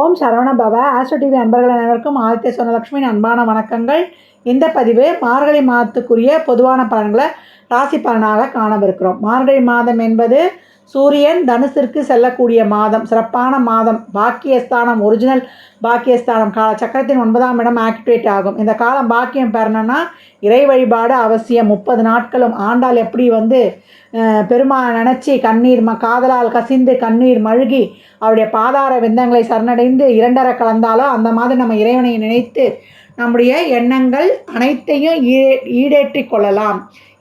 ஓம் சரவண பவ. Astro TV அன்பர்கள் அனைவருக்கும் ஆதித்ய சொன்னலட்சுமியின் அன்பான வணக்கங்கள். இந்த பதிவு மார்கழி மாதத்துக்குரிய பொதுவான பலன்களை ராசி பலனாக காணவிருக்கிறோம். மார்கழி மாதம் என்பது சூரியன் தனுசிற்கு செல்லக்கூடிய மாதம். சிறப்பான மாதம். பாக்கியஸ்தானம் ஒரிஜினல் பாக்கியஸ்தானம். கால சக்கரத்தின் ஒன்பதாம் இடம் ஆக்டிவேட் ஆகும். இந்த காலம் பாக்கியம் பெறணும்னா இறை வழிபாடு அவசியம். முப்பது நாட்களும் ஆண்டாள் எப்படி வந்து பெருமா நினச்சி கண்ணீர் ம காதலால் கசிந்து கண்ணீர் மழுகி அவருடைய பாதார விந்தங்களை சரணடைந்து இரண்டரை கலந்தாலோ அந்த மாதிரி நம்ம இறைவனை நினைத்து நம்முடைய எண்ணங்கள் அனைத்தையும் ஈ ஈடேற்றிக் கொள்ளலாம்.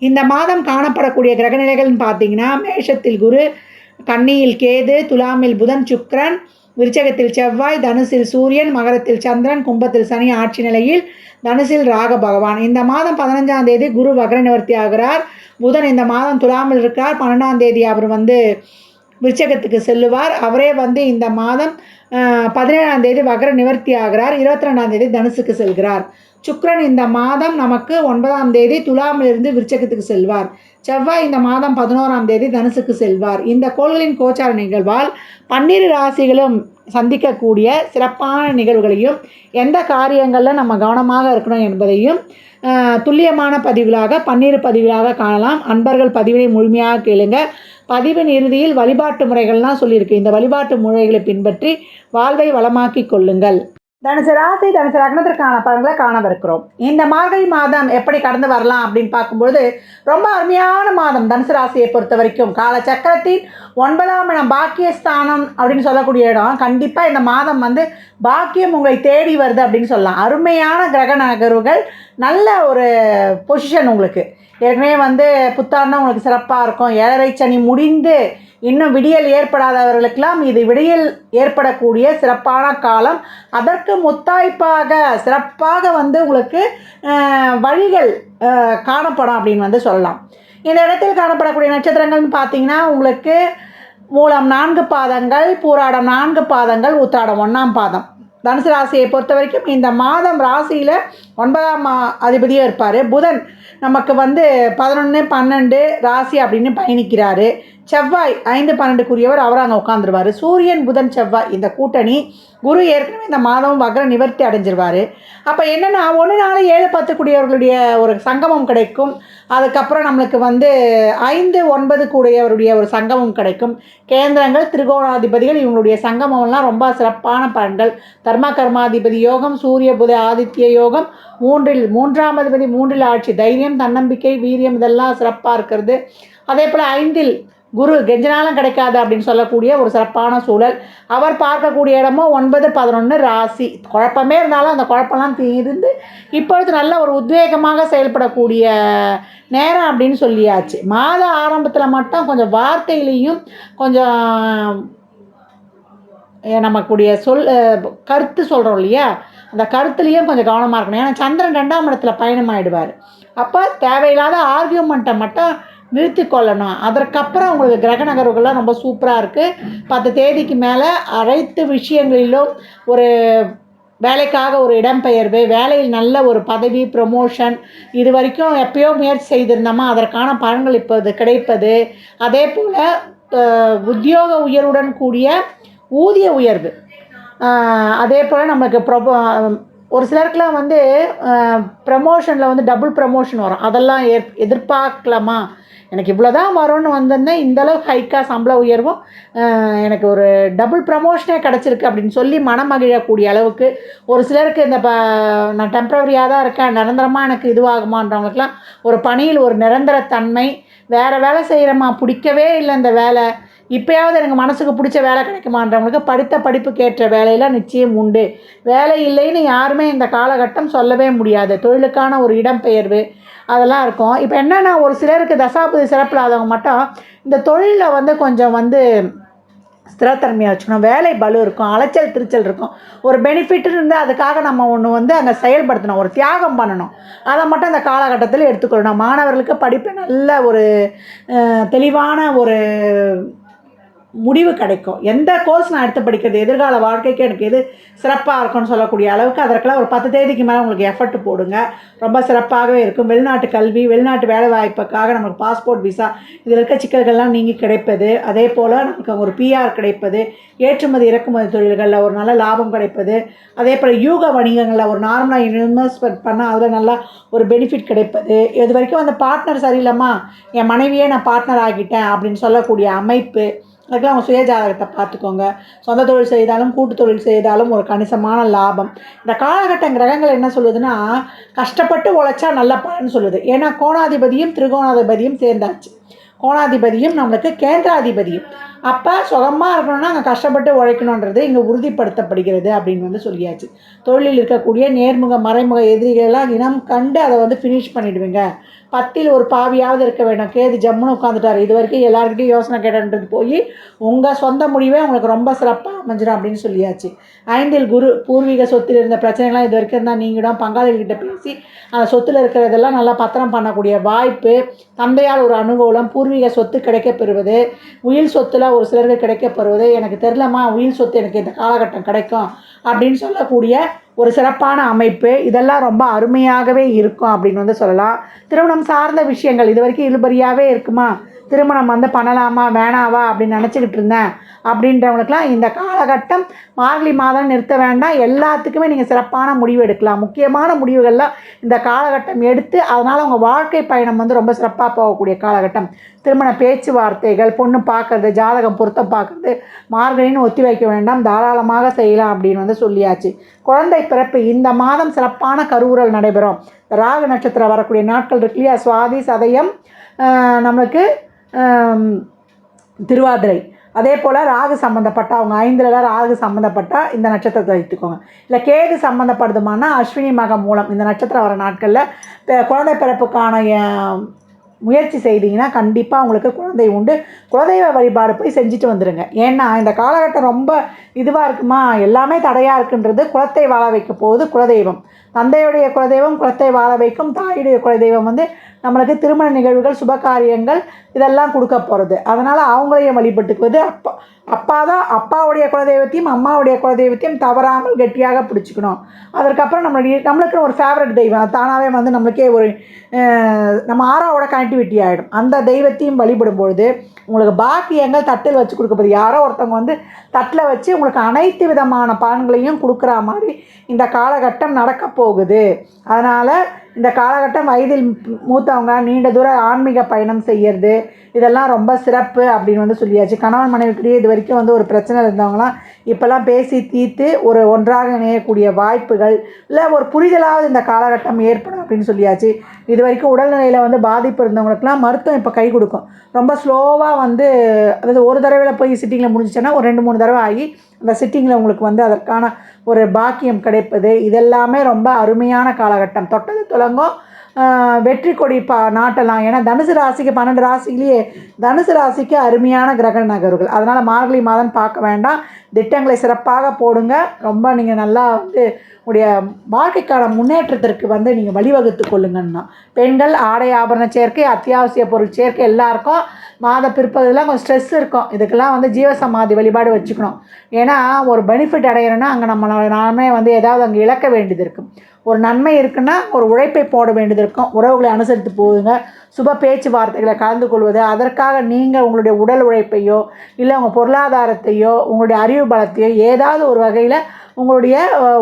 இந்த மாதம் காணப்படக்கூடிய கிரகநிலைகள்னு பார்த்தீங்கன்னா மேஷத்தில் குரு கன்னியில் கேது துலாமில் புதன் சுக்ரன் விருச்சகத்தில் செவ்வாய் தனுசில் சூரியன் மகரத்தில் சந்திரன் கும்பத்தில் சனி ஆட்சி நிலையில் தனுசில் ராக பகவான். இந்த மாதம் பதினஞ்சாம் தேதி குரு வக்ர நிவர்த்தி ஆகிறார். புதன் இந்த மாதம் துலாமில் இருக்கார். பன்னெண்டாம் தேதி அவர் வந்து விருச்சகத்துக்கு செல்லுவார். அவரே வந்து இந்த மாதம் பதினேழாம் தேதி வகர நிவர்த்தி ஆகிறார். இருபத்தி ரெண்டாம் தேதி தனுசுக்கு செல்கிறார். சுக்ரன் இந்த மாதம் நமக்கு ஒன்பதாம் தேதி துலாமிலிருந்து விருச்சகத்துக்கு செல்வார். செவ்வாய் இந்த மாதம் பதினோராம் தேதி தனுசுக்கு செல்வார். இந்த கோள்களின் கோச்சார நிகழ்வால் பன்னிரு ராசிகளும் சந்திக்கக்கூடிய சிறப்பான நிகழ்வுகளையும் எந்த காரியங்களில் நம்ம கவனமாக இருக்கணும் என்பதையும் துல்லியமான பதிவுகளாக பன்னீர் பதிவுகளாக காணலாம். அன்பர்கள் பதிவினை முழுமையாக கேளுங்கள் பதிவின் இறுதியில் வழிபாட்டு முறைகள்லாம் சொல்லியிருக்கு. இந்த வழிபாட்டு முறைகளை பின்பற்றி வாழ்வை வளமாக்கிக் கொள்ளுங்கள். தனுசு ராசி தனுசு லக்னத்திற்கான பலன்களை காணவிருக்கிறோம். இந்த மார்கழி மாதம் எப்படி கடந்து வரலாம் அப்படின்னு பார்க்கும்பொழுது ரொம்ப அருமையான மாதம் தனுசு ராசியை பொறுத்த வரைக்கும் கால சக்கரத்தின் ஒன்பதாம் இடம் பாக்கியஸ்தானம் அப்படின்னு சொல்லக்கூடிய இடம். கண்டிப்பாக இந்த மாதம் வந்து பாக்கியம் உங்களை தேடி வருது அப்படின்னு சொல்லலாம். அருமையான கிரக நகர்வுகள் நல்ல ஒரு பொசிஷன் உங்களுக்கு. ஏற்கனவே வந்து புத்தாண்டு உங்களுக்கு சிறப்பாக இருக்கும். ஏழரை சனி முடிந்து இன்னும் விடியல் ஏற்படாதவர்களுக்கெல்லாம் இது விடியல் ஏற்படக்கூடிய சிறப்பான காலம். அதற்கு முத்தாய்ப்பாக சிறப்பாக வந்து உங்களுக்கு வழிகள் காணப்படும் அப்படின்னு வந்து சொல்லலாம். இந்த இடத்தில் காணப்படக்கூடிய நட்சத்திரங்கள்னு பார்த்தீங்கன்னா உங்களுக்கு மூலம் நான்கு பாதங்கள் பூராடம் நான்கு பாதங்கள் உத்திராடம் ஒன்றாம் பாதம். தனுசு ராசியை பொறுத்த வரைக்கும் இந்த மாதம் ராசியில் ஒன்பதாம் மா- அதிபதியாக இருப்பார். புதன் நமக்கு வந்து பதினொன்று பன்னெண்டு ராசி அப்படின்னு பயணிக்கிறாரு. செவ்வாய் ஐந்து பன்னெண்டுக்குரியவர் அவர் அங்கே உட்காந்துருவார் சூரியன் புதன் செவ்வாய் இந்த கூட்டணி குரு ஏற்கனவே இந்த மாதம் வக்ர நிவர்த்தி அடைஞ்சிருவார். அப்போ என்னென்னா ஒன்று நாலு ஏழு பத்துக்கூடியவர்களுடைய ஒரு சங்கமம் கிடைக்கும். அதுக்கப்புறம் நம்மளுக்கு வந்து ஐந்து ஒன்பது கூடியவருடைய ஒரு சங்கமம் கிடைக்கும். கேந்திரங்கள் திரிகோணாதிபதிகள் இவங்களுடைய சங்கமம்லாம் ரொம்ப சிறப்பான பலன்கள். தர்ம கர்மாதிபதி யோகம் சூரிய புத ஆதித்ய யோகம் மூன்றில் மூன்றாம் அதிபதி மூன்றில் ஆட்சி தைரியம் தன்னம்பிக்கை வீரியம் இதெல்லாம் சிறப்பாக இருக்கிறது. அதே போல் ஐந்தில் குரு கெஞ்சனாலும் கிடைக்காது அப்படின்னு சொல்லக்கூடிய ஒரு சிறப்பான சூழல். அவர் பார்க்கக்கூடிய இடமும் ஒன்பது பதினொன்று ராசி. குழப்பமே இருந்தாலும் அந்த குழப்பம்லாம் தீர்ந்து இப்பொழுது நல்ல ஒரு உத்வேகமாக செயல்படக்கூடிய நேரம் அப்படின்னு சொல்லியாச்சு. மாத ஆரம்பத்தில் மட்டும் கொஞ்சம் வார்த்தையிலையும் கொஞ்சம் அஹ் நமக்குடைய சொல் கருத்து சொல்கிறோம் இல்லையா? அந்த கருத்துலேயும் கொஞ்சம் கவனமாக இருக்கணும். ஏன்னா சந்திரன் ரெண்டாம் இடத்துல பயணமாயிடுவார். அப்போ தேவையில்லாத ஆர்கியூமெண்ட்டை மட்டும் நிறுத்தி கொள்ளணும் அதற்கப்புறம் உங்களுக்கு கிரக நகர்வுகள்லாம் ரொம்ப சூப்பராக இருக்குது பத்து தேதிக்கு மேலே அனைத்து விஷயங்களிலும் ஒரு வேலைக்காக ஒரு இடம்பெயர்வு வேலையில் நல்ல ஒரு பதவி ப்ரமோஷன் இது வரைக்கும் எப்பயோ முயற்சி செய்திருந்தோமா அதற்கான பலன்கள் இப்போது கிடைப்பது. அதே போல் உத்தியோக உயர்வுடன் கூடிய ஊதிய உயர்வு. அதே போல் நம்மளுக்கு ப்ரொபோ ஒரு சிலருக்குலாம் வந்து ப்ரமோஷனில் வந்து டபுள் ப்ரமோஷன் வரும். அதெல்லாம் எதிர்பார்க்கலாமா? எனக்கு இவ்வளோ தான் வரும்னு வந்திருந்தேன். இந்தளவுக்கு ஹைக்காக சம்பள உயர்வும் எனக்கு ஒரு டபுள் ப்ரமோஷனே கிடச்சிருக்கு அப்படின்னு சொல்லி மனம் மகிழக்கூடிய அளவுக்கு ஒரு சிலருக்கு இந்த ப நான் டெம்ப்ரவரியாக தான் இருக்கேன். நிரந்தரமாக எனக்கு இதுவாகுமான்றவங்களுக்குலாம் ஒரு பணியில் ஒரு நிரந்தரத்தன்மை வேறு வேலை செய்கிறோமா பிடிக்கவே இல்லை இந்த வேலை. இப்போயாவது எனக்கு மனசுக்கு பிடிச்ச வேலை கிடைக்குமான்றவங்களுக்கு படித்த படிப்புக்கேற்ற வேலையெல்லாம் நிச்சயம் உண்டு. வேலை இல்லைன்னு யாருமே இந்த காலகட்டம் சொல்லவே முடியாது. தொழிலுக்கான ஒரு இடம்பெயர்வு அதெல்லாம் இருக்கும். இப்போ என்னென்னா ஒரு சிலருக்கு தசாபதி சிறப்பில்லாதவங்க மட்டும் இந்த தொழிலில் வந்து கொஞ்சம் வந்து ஸ்திரத்தன்மையாக வச்சுக்கணும். வேலை பலு இருக்கும் அலைச்சல் திருச்சல் இருக்கும். ஒரு பெனிஃபிட்னு இருந்தால் அதுக்காக நம்ம ஒன்று வந்து அங்கே செயல்படுத்தணும். ஒரு தியாகம் பண்ணணும். அதை மட்டும் அந்த காலகட்டத்தில் எடுத்துக்கொள்ளணும். மாணவர்களுக்கு படிப்பு நல்ல ஒரு தெளிவான ஒரு முடிவு கிடைக்கும். எந்த கோர்ஸ் நான் எடுத்து படிக்கிறது எதிர்கால வாழ்க்கைக்கு எனக்கு எது சிறப்பாக இருக்கும்னு சொல்லக்கூடிய அளவுக்கு அதற்கெல்லாம் ஒரு பத்து தேதிக்கு மேலே உங்களுக்கு எஃபர்ட் போடுங்க. ரொம்ப சிறப்பாகவே இருக்கும். வெளிநாட்டு கல்வி வெளிநாட்டு வேலை வாய்ப்புக்காக நமக்கு பாஸ்போர்ட் விசா இதில் இருக்க சிக்கல்கள்லாம் நீங்கள் கிடைப்பது. அதே போல் நமக்கு ஒரு பிஆர் கிடைப்பது. ஏற்றுமதி இறக்குமதி தொழில்களில் ஒரு நல்ல லாபம் கிடைப்பது. அதே போல் யூக வணிகங்களில் ஒரு நார்மலாக இன்வெஸ்ட்மெண்ட் பண்ணால் அதில் நல்லா ஒரு பெனிஃபிட் கிடைப்பது. இது வரைக்கும் அந்த பார்ட்னர் சரியில்லைம்மா. என் மனைவியே நான் பார்ட்னர் ஆகிட்டேன் அப்படின்னு சொல்லக்கூடிய அமைப்பு. அதுக்கெல்லாம் அவங்க சுயஜாதகத்தை பார்த்துக்கோங்க. சொந்த தொழில் செய்தாலும் கூட்டு தொழில் செய்தாலும் ஒரு கணிசமான லாபம். இந்த காலகட்ட கிரகங்கள் என்ன சொல்லுதுன்னா கஷ்டப்பட்டு உழைச்சா நல்ல பலன் சொல்லுது. ஏன்னா கோணாதிபதியும் திரிகோணாதிபதியும் சேர்ந்தாச்சு. கோணாதிபதியும் நம்மளுக்கு கேந்திராதிபதியும். அப்போ சுகமாக இருக்கணும்னா அங்கே கஷ்டப்பட்டு உழைக்கணுன்றது இங்கே உறுதிப்படுத்தப்படுகிறது அப்படின்னு வந்து சொல்லியாச்சு. தொழிலில் இருக்கக்கூடிய நேர்முக மறைமுக எதிரிகளெல்லாம் இனம் கண்டு அதை வந்து ஃபினிஷ் பண்ணிவிடுவீங்க பத்தில் ஒரு பாவியாவது இருக்க வேண்டாம் கேது ஜம்முன்னு உட்காந்துட்டாரு இது வரைக்கும் எல்லாருக்கிட்டையும் யோசனை கேட்டன்றது போய் உங்கள் சொந்த முடிவே உங்களுக்கு ரொம்ப சிறப்பாக அமைஞ்சிடும் அப்படின்னு சொல்லியாச்சு. ஐந்தில் குரு பூர்வீக சொத்தில் இருந்த பிரச்சனைகள்லாம் இது வரைக்கும் இருந்தால் நீங்களும் பங்காளிகிட்ட பேசி அந்த சொத்தில் இருக்கிறதெல்லாம் நல்லா பத்திரம் பண்ணக்கூடிய வாய்ப்பு தந்தையால் ஒரு அனுகூலம் பூர்வீக சொத்து கிடைக்கப் பெறுவது சொத்தில் சொத்தில் ஒரு சிலருக்கு கிடைக்கப்படுவது எனக்கு தெரிலம்மா உயிர் சொத்து எனக்கு இந்த காலகட்டம் கிடைக்கும் அப்படின்னு சொல்லக்கூடிய ஒரு சிறப்பான அமைப்பு. இதெல்லாம் ரொம்ப அருமையாகவே இருக்கும் அப்படின்னு வந்து சொல்லலாம். திருமணம் சார்ந்த விஷயங்கள் இது வரைக்கும் இழுபறியாகவே இருக்குமா? திருமணம் வந்து பண்ணலாமா வேணாவா அப்படின்னு நினச்சிக்கிட்டு இருந்தேன். அப்படின்றவங்களுக்குலாம் இந்த காலகட்டம் மார்கழி மாதம் நிறுத்த வேண்டாம். எல்லாத்துக்குமே நீங்கள் சிறப்பான முடிவு எடுக்கலாம். முக்கியமான முடிவுகள்லாம் இந்த காலகட்டம் எடுத்து அதனால் உங்கள் வாழ்க்கை பயணம் வந்து ரொம்ப சிறப்பாக போகக்கூடிய காலகட்டம். திருமண பேச்சுவார்த்தைகள் பொண்ணு பார்க்குறது ஜாதகம் பொருத்தம் பார்க்குறது மார்கழின்னு ஒத்தி வைக்க வேண்டாம். தாராளமாக செய்யலாம் அப்படின்னு வந்து சொல்லியாச்சு. குழந்தை பிறப்பு. இந்த மாதம் சிறப்பான கருவுரல் நடைபெறும். ராகு நட்சத்திரம் வரக்கூடிய நாட்கள் இருக்கு இல்லையா சுவாதி சதயம் நமக்கு நம்மளுக்கு திருவாதிரை. அதே போல் ராகு சம்மந்தப்பட்ட அவங்க ஐந்தில் ராகு சம்மந்தப்பட்டால் இந்த நட்சத்திரத்தை வைத்துக்கோங்க. இல்லை கேது சம்மந்தப்படுதுமானா அஸ்வினி மகம் மூலம் இந்த நட்சத்திரம் வர நாட்களில் குழந்தை பிறப்புக்கான முயற்சி செய்தீங்கன்னா கண்டிப்பாக உங்களுக்கு குழந்தை உண்டு. குலதெய்வ வழிபாடு போய் செஞ்சுட்டு வந்துடுங்க ஏன்னா இந்த காலகட்டம் ரொம்ப இதுவாக இருக்குமா? எல்லாமே தடையாக இருக்குன்றது குலத்தை வாழ வைக்க போகுது குலதெய்வம். தந்தையுடைய குலதெய்வம் குலத்தை வாழ வைக்கும் தாயுடைய குலதெய்வம் வந்து நம்மளுக்கு திருமண நிகழ்வுகள் சுப காரியங்கள் இதெல்லாம் கொடுக்க போகிறது அதனால் அவங்களையும் வழிபட்டுக்குவது அப்பா அப்பா தான் அப்பாவுடைய குலதெய்வத்தையும் அம்மாவுடைய குலதெய்வத்தையும் தவறாமல் கெட்டியாக பிடிச்சிக்கணும். அதற்கப்புறம் நம்மளுடைய நம்மளுக்கு ஒரு ஃபேவரட் தெய்வம். தானாகவே வந்து நம்மளுக்கே ஒரு நம்ம ஆறாவோட கனெக்டிவிட்டி ஆகிடும் அந்த தெய்வத்தையும் வழிபடும் பொழுது உங்களுக்கு பாக்கியங்கள் தட்டில் வச்சு கொடுக்கப்போது. யாரோ ஒருத்தவங்க வந்து தட்டில் வச்சு உங்களுக்கு அனைத்து விதமான பலன்களையும் கொடுக்குற மாதிரி இந்த காலகட்டம் நடக்க போகுது. அதனால் இந்த காலகட்டம் வயதில் மூத்தவங்க நீண்ட தூர ஆன்மீக பயணம் செய்யறது இதெல்லாம் ரொம்ப சிறப்பு அப்படின்னு வந்து சொல்லியாச்சு. கணவன் மனைவிக்கிட்டே இது வரைக்கும் வந்து ஒரு பிரச்சனை இருந்தவங்களாம் இப்போல்லாம் பேசி தீர்த்து ஒரு ஒன்றாக இணையக்கூடிய வாய்ப்புகள் இல்லை ஒரு புரிதலாவது இந்த காலகட்டம் ஏற்படும் அப்படின்னு சொல்லியாச்சு. இது வரைக்கும் உடல்நிலையில் வந்து பாதிப்பு இருந்தவங்களுக்குலாம் மருத்துவம் இப்போ கை கொடுக்கும். ரொம்ப ஸ்லோவாக வந்து அதாவது ஒரு தடவையில் போய் சிட்டிங்கில் முடிஞ்சிச்சுன்னா ஒரு ரெண்டு மூணு தடவை ஆகி அந்த சிட்டிங்கில் உங்களுக்கு வந்து அதற்கான ஒரு பாக்கியம் கிடைப்பது. இதெல்லாமே ரொம்ப அருமையான காலகட்டம். தொட்டது தொடங்கும். வெற்றி கொடி பா நாட்டலாம். ஏன்னா தனுசு ராசிக்கு பன்னெண்டு ராசிலேயே தனுசு ராசிக்கு அருமையான கிரக நகர்வுகள். அதனால் மார்கழி மாதம் பார்க்க வேண்டாம். திட்டங்களை சிறப்பாக போடுங்க. ரொம்ப நீங்கள் நல்லா வந்து உடைய வாழ்க்கைக்கான முன்னேற்றத்திற்கு வந்து நீங்கள் வழிவகுத்து கொள்ளுங்கன்னா பெண்கள் ஆடை ஆபரண சேர்க்கை அத்தியாவசிய பொருள் சேர்க்கை எல்லாருக்கும் மாத பிற்பகுதியில் கொஞ்சம் ஸ்ட்ரெஸ் இருக்கும். இதுக்கெல்லாம் வந்து ஜீவசமாதி வழிபாடு வச்சுக்கணும். ஏன்னா ஒரு பெனிஃபிட் அடையிறோன்னா அங்கே நம்ம நாமே வந்து ஏதாவது அங்கே இழக்க வேண்டியது இருக்கும். ஒரு நன்மை இருக்குன்னா ஒரு உழைப்பை போட வேண்டியது இருக்கும். உறவுகளை அனுசரித்து போகுங்க சுப பேச்சுவார்த்தைகளை கலந்து கொள்வது அதற்காக நீங்கள் உங்களுடைய உடல் உழைப்பையோ இல்லை உங்கள் பொருளாதாரத்தையோ உங்களுடைய அறிவு பலத்தையோ ஏதாவது ஒரு வகையில் உங்களுடைய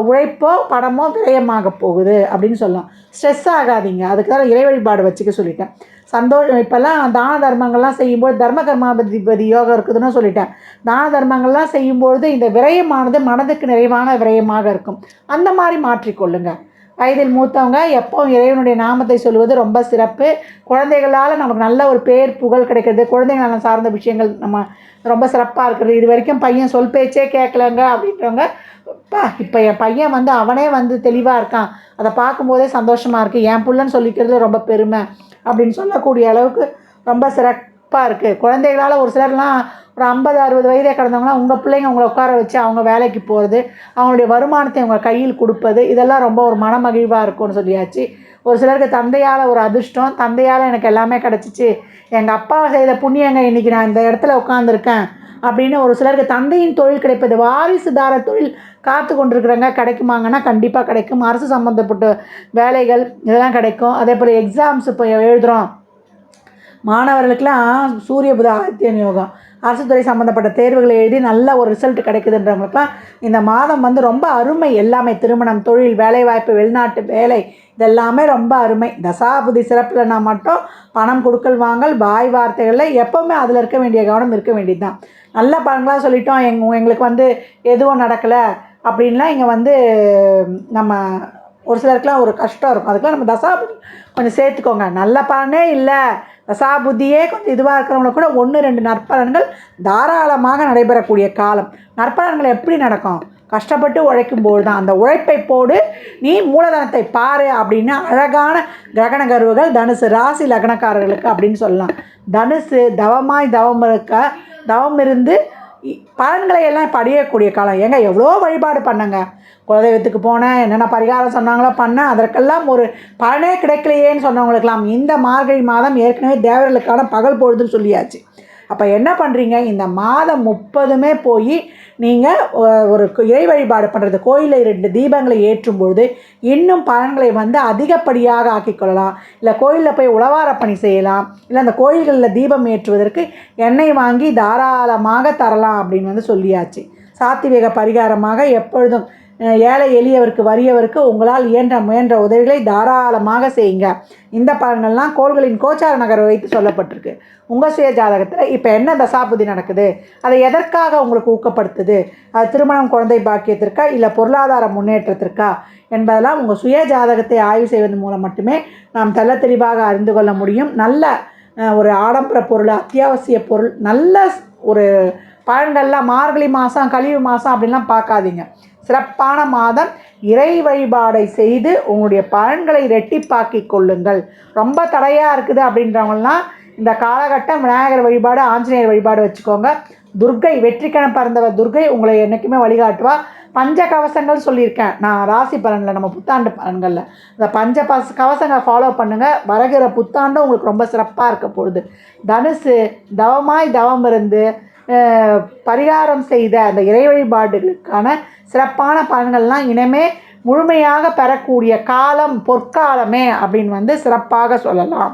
உழைப்போ பணமோ விரயமாக போகுது அப்படின்னு சொல்லலாம். ஸ்ட்ரெஸ் ஆகாதீங்க. அதுக்கு தான் இறை வழிபாடு வச்சுக்க சொல்லிட்டேன். சந்தோஷம் இப்போல்லாம் தான தர்மங்கள்லாம் செய்யும்போது தர்ம கர்மாபதிபதி யோகம் இருக்குதுன்னு சொல்லிட்டேன். தான தர்மங்கள்லாம் செய்யும்பொழுது இந்த விரயமானது மனதுக்கு நிறைவான விரயமாக இருக்கும். அந்த மாதிரி மாற்றிக்கொள்ளுங்கள் வயதில் மூத்தவங்க எப்போவும் இறைவனுடைய நாமத்தை சொல்வது ரொம்ப சிறப்பு. குழந்தைகளால் நமக்கு நல்ல ஒரு பேர் புகழ் கிடைக்கிறது. குழந்தைகளால் சார்ந்த விஷயங்கள் நம்ம ரொம்ப சிறப்பாக இருக்கிறது. இது வரைக்கும் பையன் சொல் பேச்சே கேட்கலங்க அப்படின்றவங்க இப்போ இப்போ என் பையன் வந்து அவனே வந்து தெளிவாக இருக்கான். அதை பார்க்கும்போதே சந்தோஷமாக இருக்குது என் புள்ளன்னு சொல்லிக்கிறது ரொம்ப பெருமை. அப்படின்னு சொல்லக்கூடிய அளவுக்கு ரொம்ப சிறப்பாக இருக்குது குழந்தைகளால் ஒரு சிலர்லாம் ஒரு ஐம்பது அறுபது வயதே கடந்தவங்களாம் உங்கள் பிள்ளைங்க உங்களை உட்கார வச்சு அவங்க வேலைக்கு போகிறது அவங்களுடைய வருமானத்தை உங்கள் கையில் கொடுப்பது இதெல்லாம் ரொம்ப ஒரு மனமகிழ்வாக இருக்கும்னு சொல்லியாச்சு. ஒரு சிலருக்கு தந்தையால் ஒரு அதிர்ஷ்டம் தந்தையால் எனக்கு எல்லாமே கிடச்சிச்சு. எங்கள் அப்பா செய்த புண்ணியங்க இன்றைக்கி நான் இந்த இடத்துல உட்காந்துருக்கேன் அப்படின்னு ஒரு சிலருக்கு தந்தையின் தொழில் கிடைப்பது வாரிசுதார தொழில் காத்து கொண்டிருக்கிறவங்க கிடைக்குமாங்கன்னா கண்டிப்பாக கிடைக்கும். அரசு சம்மந்தப்பட்ட வேலைகள் இதெல்லாம் கிடைக்கும். அதே போல் எக்ஸாம்ஸ் இப்போ எழுதுகிறோம் மாணவர்களுக்கெல்லாம் சூரிய புத ஆதித்யன் யோகம் அரசு துறை சம்மந்தப்பட்ட தேர்வுகளை எழுதி நல்ல ஒரு ரிசல்ட் கிடைக்குதுன்றவங்களுக்குலாம் இந்த மாதம் வந்து ரொம்ப அருமை. எல்லாமே திருமணம் தொழில் வேலைவாய்ப்பு வெளிநாட்டு வேலை இதெல்லாமே ரொம்ப அருமை. தசாபுதி சிறப்புலனா மட்டும் பணம் கொடுக்கல் வாங்கல் வாய் வார்த்தைகளில் எப்போவுமே அதில் இருக்க வேண்டிய கவனம் இருக்க வேண்டியது தான் நல்ல பலன்களாக சொல்லிட்டோம். எங் எங்களுக்கு வந்து எதுவும் நடக்கலை அப்படின்லாம் இங்கே வந்து நம்ம ஒரு சிலருக்குலாம் ஒரு கஷ்டம் இருக்கும். அதுக்கெலாம் நம்ம தசாபுதி கொஞ்சம் சேர்த்துக்கோங்க. நல்ல பலனே இல்லை. தசாபுத்தியே கொஞ்சம் இதுவாக இருக்கிறவங்களுக்கு கூட ஒன்று ரெண்டு நற்பலன்கள் தாராளமாக நடைபெறக்கூடிய காலம். நற்பலன்கள் எப்படி நடக்கும்? கஷ்டப்பட்டு உழைக்கும்போது தான். அந்த உழைப்பை போடு நீ மூலதனத்தை பாரு அப்படின்னு அழகான கிரகண கருவுகள் தனுசு ராசி லக்னக்காரர்களுக்கு அப்படின்னு சொல்லலாம். தனுசு தவமாய் தவம் இருக்க தவம் இருந்து பலன்களை எல்லாம் படியக்கூடிய காலம். ஏங்க எவ்வளோ வழிபாடு பண்ணங்க? குலதெய்வத்துக்கு போனேன் என்னென்ன பரிகாரம் சொன்னாங்களோ பண்ணேன். அதற்கெல்லாம் ஒரு பலனே கிடைக்கலையேன்னு சொன்னவங்களுக்கெல்லாம் இந்த மார்கழி மாதம் ஏற்கனவே தேவர்களுக்கான பகல் பொழுதுன்னு சொல்லியாச்சு. அப்போ என்ன பண்ணுறீங்க இந்த மாதம் முப்பதுமே போய் நீங்கள் ஒரு இறை வழிபாடு பண்ணுறது கோயிலில் ரெண்டு தீபங்களை ஏற்றும் பொழுது இன்னும் பலன்களை வந்து அதிகப்படியாக ஆக்கிக்கொள்ளலாம் இல்லை கோயிலில் போய் உழவார பணி செய்யலாம். இல்லை அந்த கோயில்களில் தீபம் ஏற்றுவதற்கு எண்ணெய் வாங்கி தாராளமாக தரலாம் அப்படின்னு வந்து சொல்லியாச்சு. சாத்திவேக பரிகாரமாக எப்பொழுதும் ஏழை எளியவருக்கு வறியவருக்கு உங்களால் இயன்ற முயன்ற உதவிகளை தாராளமாக செய்யுங்க. இந்த பலன்கள்லாம் கோள்களின் கோச்சார நகரை வைத்து சொல்லப்பட்டிருக்கு. உங்கள் சுய ஜாதகத்தில் இப்போ என்ன தசாபுதி நடக்குது? அதை எதற்காக உங்களுக்கு ஊக்கப்படுத்துது? அது திருமணம் குழந்தை பாக்கியத்திற்கா இல்லை பொருளாதார முன்னேற்றத்திற்கா என்பதெல்லாம் உங்கள் சுய ஜாதகத்தை ஆய்வு செய்வதன் மூலம் மட்டுமே நாம் தெல்ல தெளிவாக அறிந்து கொள்ள முடியும். நல்ல ஒரு ஆடம்பர பொருள் அத்தியாவசிய பொருள் நல்ல ஒரு பழங்கள்லாம் மார்கழி மாதம் கழிவு மாதம் அப்படின்லாம் பார்க்காதீங்க. சிறப்பான மாதம். இறை வழிபாடை செய்து உங்களுடைய பலன்களை ரெட்டிப்பாக்கி கொள்ளுங்கள். ரொம்ப தடையாக இருக்குது அப்படின்றவங்கலாம் இந்த காலகட்டம் விநாயகர் வழிபாடு ஆஞ்சநேயர் வழிபாடு வச்சுக்கோங்க. துர்க்கை வெற்றிக்கணம் பறந்தவர் துர்கை உங்களை என்றைக்குமே வழிகாட்டுவா. பஞ்ச கவசங்கள் சொல்லியிருக்கேன். நான் ராசி பலனில் நம்ம புத்தாண்டு பலன்களில். இந்த பஞ்ச பஸ் கவசங்களை ஃபாலோ பண்ணுங்கள் வருகிற புத்தாண்டும் உங்களுக்கு ரொம்ப சிறப்பாக இருக்க பொழுது தனுசு தவமாய் தவம் இருந்து பரிகாரம் செய்த அந்த இறை வழிபாடுகளுக்கான சிறப்பான பலன்கள்லாம் இனமே முழுமையாக பெறக்கூடிய காலம் பொற்காலமே அப்படின்னு வந்து சிறப்பாக சொல்லலாம்.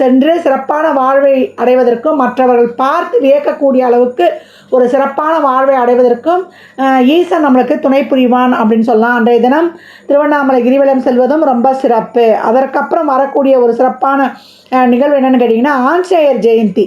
சென்று சிறப்பான வாழ்வை அடைவதற்கும் மற்றவர்கள் பார்த்து வியக்கக்கூடிய அளவுக்கு ஒரு சிறப்பான வாழ்வை அடைவதற்கும் ஈசன் நம்மளுக்கு துணை புரிவான் அப்படின்னு சொல்லலாம். அன்றைய தினம் திருவண்ணாமலை கிரிவலம் செல்வதும் ரொம்ப சிறப்பு. அதற்கப்புறம் வரக்கூடிய ஒரு சிறப்பான நிகழ்வு என்னென்னு கேட்டிங்கன்னா ஆஞ்சநேயர் ஜெயந்தி.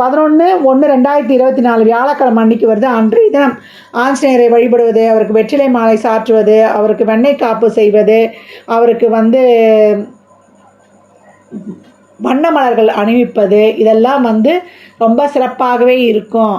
பதினொன்று ஒன்று ரெண்டாயிரத்தி இருபத்தி நாலு வியாழக்கிழமை அன்னைக்கு வருது. அன்றைய தினம் ஆஞ்சநேயரை வழிபடுவது அவருக்கு வெற்றிலை மாலை சாற்றுவது அவருக்கு வெண்ணெய் காப்பு செய்வது அவருக்கு வந்து வண்ண மலர்கள் அணிவிப்பது இதெல்லாம் வந்து ரொம்ப சிறப்பாகவே இருக்கும்.